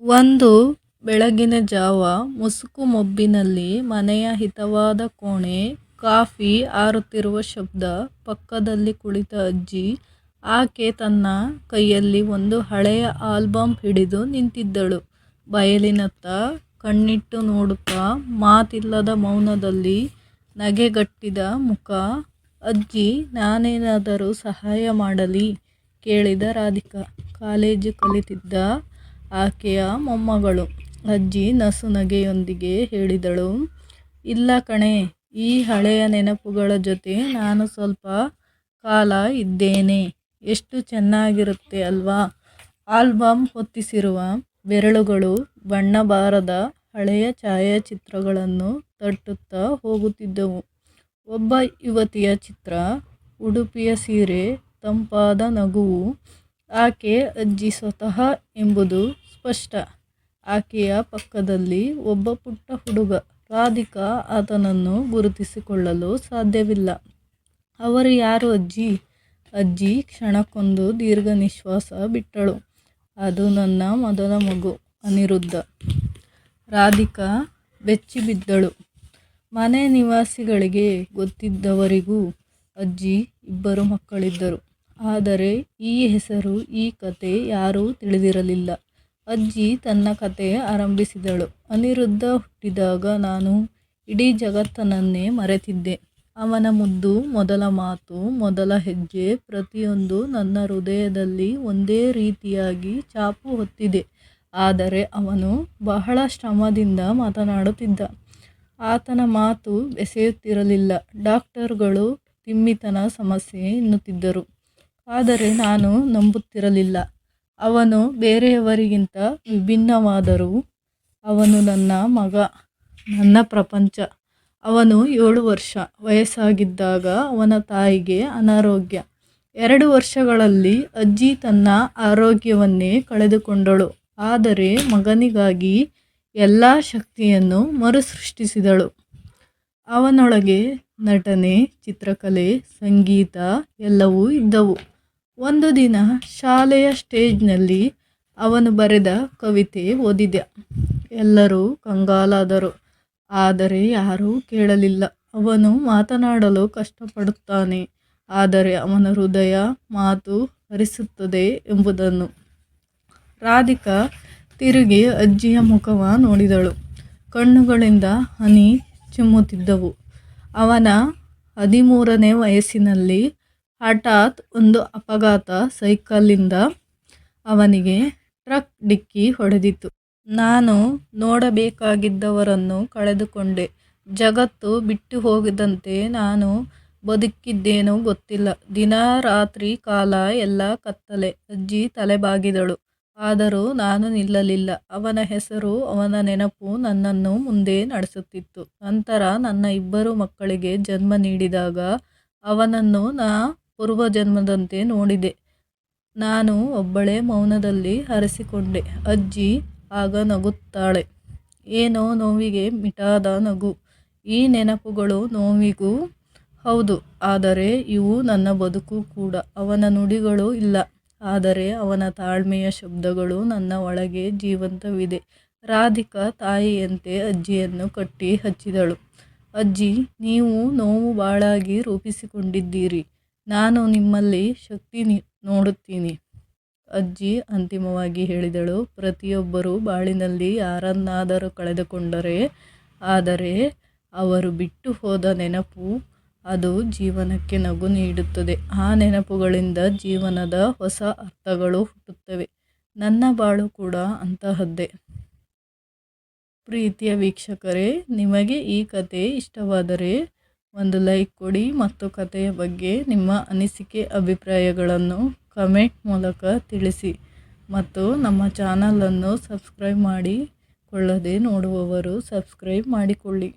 ಒಂದು ಬೆಳಗಿನ ಜಾವ ಮುಸುಕು ಮೊಬ್ಬಿನಲ್ಲಿ ಮನೆಯ ಹಿತವಾದ ಕೋಣೆ, ಕಾಫಿ ಆರುತ್ತಿರುವ ಶಬ್ದ, ಪಕ್ಕದಲ್ಲಿ ಕುಳಿತ ಅಜ್ಜಿ. ಆಕೆ ತನ್ನ ಕೈಯಲ್ಲಿ ಒಂದು ಹಳೆಯ ಆಲ್ಬಮ್ ಹಿಡಿದು ನಿಂತಿದ್ದಳು. ಬಯಲಿನತ್ತ ಕಣ್ಣಿಟ್ಟು ನೋಡುತ್ತಾ ಮಾತಿಲ್ಲದ ಮೌನದಲ್ಲಿ ನಗೆಗಟ್ಟಿದ ಮುಖ. ಅಜ್ಜಿ, ನಾನೇನಾದರೂ ಸಹಾಯ ಮಾಡಲಿ? ಕೇಳಿದ ರಾಧಿಕಾ. ಕಾಲೇಜು ಕಲಿತಿದ್ದ ಆಕೆಯ ಮೊಮ್ಮಗಳು. ಅಜ್ಜಿ ನಸುನಗೆಯೊಂದಿಗೆ ಹೇಳಿದಳು, ಇಲ್ಲ ಕಣೆ, ಈ ಹಳೆಯ ನೆನಪುಗಳ ಜೊತೆ ನಾನು ಸ್ವಲ್ಪ ಕಾಲ ಇದ್ದೇನೆ. ಎಷ್ಟು ಚೆನ್ನಾಗಿರುತ್ತೆ ಅಲ್ವಾ? ಆಲ್ಬಮ್ ಹೊತ್ತಿಸಿರುವ ಬೆರಳುಗಳು ಬಣ್ಣ ಬಾರದ ಹಳೆಯ ಛಾಯಾಚಿತ್ರಗಳನ್ನು ತಟ್ಟುತ್ತಾ ಹೋಗುತ್ತಿದ್ದವು. ಒಬ್ಬ ಯುವತಿಯ ಚಿತ್ರ, ಉಡುಪಿಯ ಸೀರೆ, ತಂಪಾದ ನಗುವು ಆಕೆ ಅಜ್ಜಿ ಸ್ವತಃ ಎಂಬುದು ಸ್ಪಷ್ಟ. ಆಕೆಯ ಪಕ್ಕದಲ್ಲಿ ಒಬ್ಬ ಪುಟ್ಟ ಹುಡುಗ. ರಾಧಿಕಾ ಆತನನ್ನು ಗುರುತಿಸಿಕೊಳ್ಳಲು ಸಾಧ್ಯವಿಲ್ಲ. ಅವರು ಯಾರು ಅಜ್ಜಿ? ಅಜ್ಜಿ ಕ್ಷಣಕ್ಕೊಂದು ದೀರ್ಘ ನಿಶ್ವಾಸ ಬಿಟ್ಟಳು. ಅದು ನನ್ನ ಮೊದಲ ಮಗು ಅನಿರುದ್ಧ. ರಾಧಿಕಾ ಬೆಚ್ಚಿಬಿದ್ದಳು. ಮನೆ ನಿವಾಸಿಗಳಿಗೆ ಗೊತ್ತಿದ್ದವರಿಗೂ ಅಜ್ಜಿ ಇಬ್ಬರು ಮಕ್ಕಳಿದ್ದರು. ಆದರೆ ಈ ಹೆಸರು, ಈ ಕತೆ ಯಾರೂ ತಿಳಿದಿರಲಿಲ್ಲ. ಅಜ್ಜಿ ತನ್ನ ಕತೆ ಆರಂಭಿಸಿದಳು. ಅನಿರುದ್ಧ ಹುಟ್ಟಿದಾಗ ನಾನು ಇಡೀ ಜಗತ್ತನ್ನೇ ಮರೆತಿದ್ದೆ. ಅವನ ಮುದ್ದು ಮೊದಲ ಮಾತು, ಮೊದಲ ಹೆಜ್ಜೆ ಪ್ರತಿಯೊಂದು ನನ್ನ ಹೃದಯದಲ್ಲಿ ಒಂದೇ ರೀತಿಯಾಗಿ ಚಾಪು ಹೊತ್ತಿದೆ. ಆದರೆ ಅವನು ಬಹಳ ಶ್ರಮದಿಂದ ಮಾತನಾಡುತ್ತಿದ್ದ. ಆತನ ಮಾತು ಬೆಸೆಯುತ್ತಿರಲಿಲ್ಲ ಡಾಕ್ಟರ್ಗಳು ತಿಮ್ಮಿತನ ಸಮಸ್ಯೆ ಎನ್ನುತ್ತಿದ್ದರು. ಆದರೆ ನಾನು ನಂಬುತ್ತಿರಲಿಲ್ಲ. ಅವನು ಬೇರೆಯವರಿಗಿಂತ ವಿಭಿನ್ನವಾದರೂ ಅವನು ನನ್ನ ಮಗ, ನನ್ನ ಪ್ರಪಂಚ. ಅವನು ಏಳು ವರ್ಷ ವಯಸ್ಸಾಗಿದ್ದಾಗ ಅವನ ತಾಯಿಗೆ ಅನಾರೋಗ್ಯ. ಎರಡು ವರ್ಷಗಳಲ್ಲಿ ಅಜ್ಜಿ ತನ್ನ ಆರೋಗ್ಯವನ್ನೇ ಕಳೆದುಕೊಂಡಳು. ಆದರೆ ಮಗನಿಗಾಗಿ ಎಲ್ಲ ಶಕ್ತಿಯನ್ನು ಮರುಸೃಷ್ಟಿಸಿದಳು. ಅವನೊಳಗೆ ನಟನೆ, ಚಿತ್ರಕಲೆ, ಸಂಗೀತ ಎಲ್ಲವೂ ಇದ್ದವು. ಒಂದು ದಿನ ಶಾಲೆಯ ಸ್ಟೇಜ್ನಲ್ಲಿ ಅವನು ಬರೆದ ಕವಿತೆ ಓದಿದೆ ಎಲ್ಲರೂ ಕಂಗಾಲಾದರು. ಆದರೆ ಯಾರೂ ಕೇಳಲಿಲ್ಲ. ಅವನು ಮಾತನಾಡಲು ಕಷ್ಟಪಡುತ್ತಾನೆ. ಆದರೆ ಅವನ ಹೃದಯ ಮಾತು ಹರಿಸುತ್ತದೆ ಎಂಬುದನ್ನು. ರಾಧಿಕಾ ತಿರುಗಿ ಅಜ್ಜಿಯ ಮುಖವ ನೋಡಿದಳು. ಕಣ್ಣುಗಳಿಂದ ಹನಿ ಚಿಮ್ಮುತ್ತಿದ್ದವು. ಅವನ ಹದಿಮೂರನೇ ವಯಸ್ಸಿನಲ್ಲಿ ಹಠಾತ್ ಒಂದು ಅಪಘಾತ ಸೈಕಲ್ಲಿಂದ ಅವನಿಗೆ ಟ್ರಕ್ ಡಿಕ್ಕಿ ಹೊಡೆದಿತ್ತು. ನಾನು ನೋಡಬೇಕಾಗಿದ್ದವರನ್ನು ಕಳೆದುಕೊಂಡೆ. ಜಗತ್ತು ಬಿಟ್ಟು ಹೋಗಿದಂತೆ ನಾನು ಬದುಕಿದ್ದೇನೋ ಗೊತ್ತಿಲ್ಲ. ದಿನ ರಾತ್ರಿ ಕಾಲ ಎಲ್ಲ ಕತ್ತಲೆ, ಅಜ್ಜಿ ತಲೆಬಾಗಿದಳು. ಆದರೂ ನಾನು ನಿಲ್ಲಲಿಲ್ಲ. ಅವನ ಹೆಸರು, ಅವನ ನೆನಪು ನನ್ನನ್ನು ಮುಂದೆ ನಡೆಸುತ್ತಿತ್ತು. ನಂತರ ನನ್ನ ಇಬ್ಬರು ಮಕ್ಕಳಿಗೆ ಜನ್ಮ ನೀಡಿದಾಗ ಅವನನ್ನು ನಾ ಪೂರ್ವಜನ್ಮದಂತೆ ನೋಡಿದೆ. ನಾನು ಒಬ್ಬಳೇ ಮೌನದಲ್ಲಿ ಹರಸಿಕೊಂಡೆ. ಅಜ್ಜಿ ಆಗ ನಗುತ್ತಾಳೆ. ಏನೋ ನೋವಿಗೆ ಮಿಟಾದ ನಗು. ಈ ನೆನಪುಗಳು ನೋವಿಗೂ ಹೌದು, ಆದರೆ ಇವು ನನ್ನ ಬದುಕು ಕೂಡ. ಅವನ ನುಡಿಗಳು ಇಲ್ಲ, ಆದರೆ ಅವನ ತಾಳ್ಮೆಯ ಶಬ್ದಗಳು ನನ್ನ ಒಳಗೆ ಜೀವಂತವಿದೆ. ರಾಧಿಕಾ ತಾಯಿಯಂತೆ ಅಜ್ಜಿಯನ್ನು ಕಟ್ಟಿ ಹಚ್ಚಿದಳು. ಅಜ್ಜಿ, ನೀವು ನೋವು ಬಾಳಾಗಿ ರೂಪಿಸಿಕೊಂಡಿದ್ದೀರಿ. ನಾನು ನಿಮ್ಮಲ್ಲಿ ಶಕ್ತಿ ನೋಡುತ್ತೀನಿ. ಅಜ್ಜಿ ಅಂತಿಮವಾಗಿ ಹೇಳಿದಳು. ಪ್ರತಿಯೊಬ್ಬರೂ ಬಾಳಿನಲ್ಲಿ ಯಾರನ್ನಾದರೂ ಕಳೆದುಕೊಂಡರೆ, ಆದರೆ ಅವರು ಬಿಟ್ಟು ಹೋದ ನೆನಪು ಅದು ಜೀವನಕ್ಕೆ ನಗು ನೀಡುತ್ತದೆ. ಆ ನೆನಪುಗಳಿಂದ ಜೀವನದ ಹೊಸ ಅರ್ಥಗಳು ಹುಟ್ಟುತ್ತವೆ. ನನ್ನ ಬಾಳು ಕೂಡ ಅಂತಹದ್ದೇ. ಪ್ರೀತಿಯ ವೀಕ್ಷಕರೇ, ನಿಮಗೆ ಈ ಕತೆ ಇಷ್ಟವಾದರೆ ಒಂದು ಲೈಕ್ ಕೊಡಿ ಮತ್ತು ಕಥೆಯ ಬಗ್ಗೆ ನಿಮ್ಮ ಅನಿಸಿಕೆ ಅಭಿಪ್ರಾಯಗಳನ್ನು ಕಮೆಂಟ್ ಮೂಲಕ ತಿಳಿಸಿ ಮತ್ತು ನಮ್ಮ ಚಾನಲನ್ನು ಸಬ್ಸ್ಕ್ರೈಬ್ ಮಾಡಿಕೊಳ್ಳದೆ ನೋಡುವವರು ಸಬ್ಸ್ಕ್ರೈಬ್ ಮಾಡಿಕೊಳ್ಳಿ.